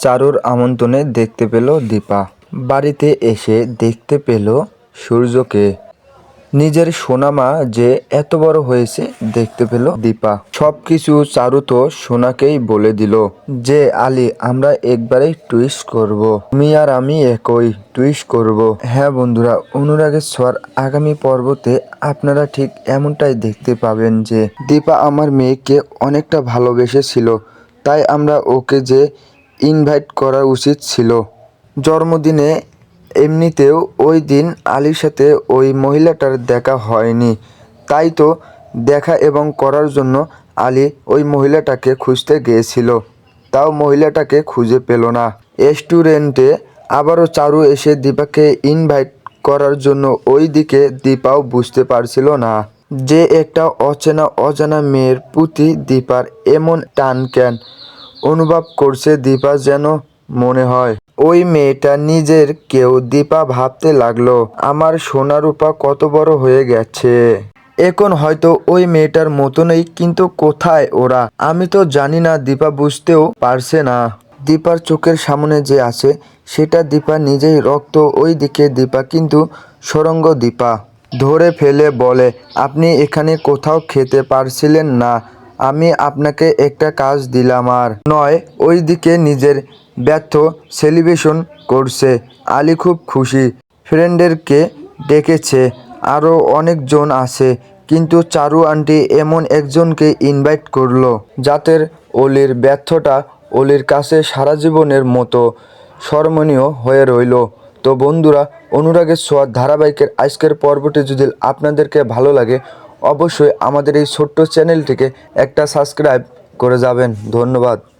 চারুর আমন্ত্রণে দেখতে পেল দীপা। বাড়িতে এসে দেখতে পেল সূর্যকে। নিজের সোনামা যে এত বড় হয়েছে দেখতে পেল দীপা। সবকিছু চারু তো সোনাকেই বলে দিল যে, আলী, আমরা একবারেই টুইস্ট করব। তুমি আর আমি একই টুইস্ট করব। হ্যাঁ বন্ধুরা, অনুরাগের স্বর আগামী পর্বতে আপনারা ঠিক এমনটাই দেখতে পাবেন যে, দীপা আমার মেয়েকে অনেকটা ভালোবেসেছিল। তাই আমরা ওকে যে ইনভাইট করা উচিত ছিল। জন্মদিনে এমনিতেও ওই দিন আলীর সাথে ওই মহিলাটার দেখা হয়নি। তাই তো দেখা এবং করার জন্য আলী ওই মহিলাটাকে খুঁজতে গিয়েছিল। তাও মহিলাটাকে খুঁজে পেল না। রেস্টুরেন্টে আবারও চারু এসে দীপাকে ইনভাইট করার জন্য ওই দিকে দীপাও বুঝতে পারছিল না যে একটা অচেনা অজানা মেয়ের প্রতি দীপার এমন টান কেন। অনুভব করছে দীপা যেন মনে হয়। ওই মেয়েটা নিজের কেউ দীপা ভাবতে লাগল, আমার সোনা রূপা কত বড় হয়ে গেছে। এখন হয়তো ওই মেয়েটার মতনই কিন্তু কোথায় ওরা? আমি তো জানি না, দীপা বুঝতেও পারছে না। দীপার চোখের সামনে যে আছে, সেটা দীপা নিজেই রক্ত। ওই দিকে দীপা কিন্তু সরঙ্গ দীপা। ধরে ফেলে বলে, আপনি এখানে কোথাও খেতে পারছিলেন না। আমি আপনাকে একটা কাজ দিলাম আর। নয়, ওইদিকে নিজের ব্যর্থ সেলিব্রেশন করছে। আলী খুব খুশি। ফ্রেন্ডেরকে ডেকেছে। আরও অনেকজন আছে। কিন্তু চারু আন্টি এমন একজনকে ইনভাইট করল, যাদের অলির ব্যর্থটা অলির কাছে সারা জীবনের মতো স্মরণীয় হয়ে রইল। তো বন্ধুরা, অনুরাগের সোয়াদ ধারাবাহিকের আজকের পর্বটি যদি আপনাদেরকে ভালো লাগে অবশ্যই আমাদের এই ছোট্ট চ্যানেলটিকে একটা সাবস্ক্রাইব করে যাবেন। ধন্যবাদ।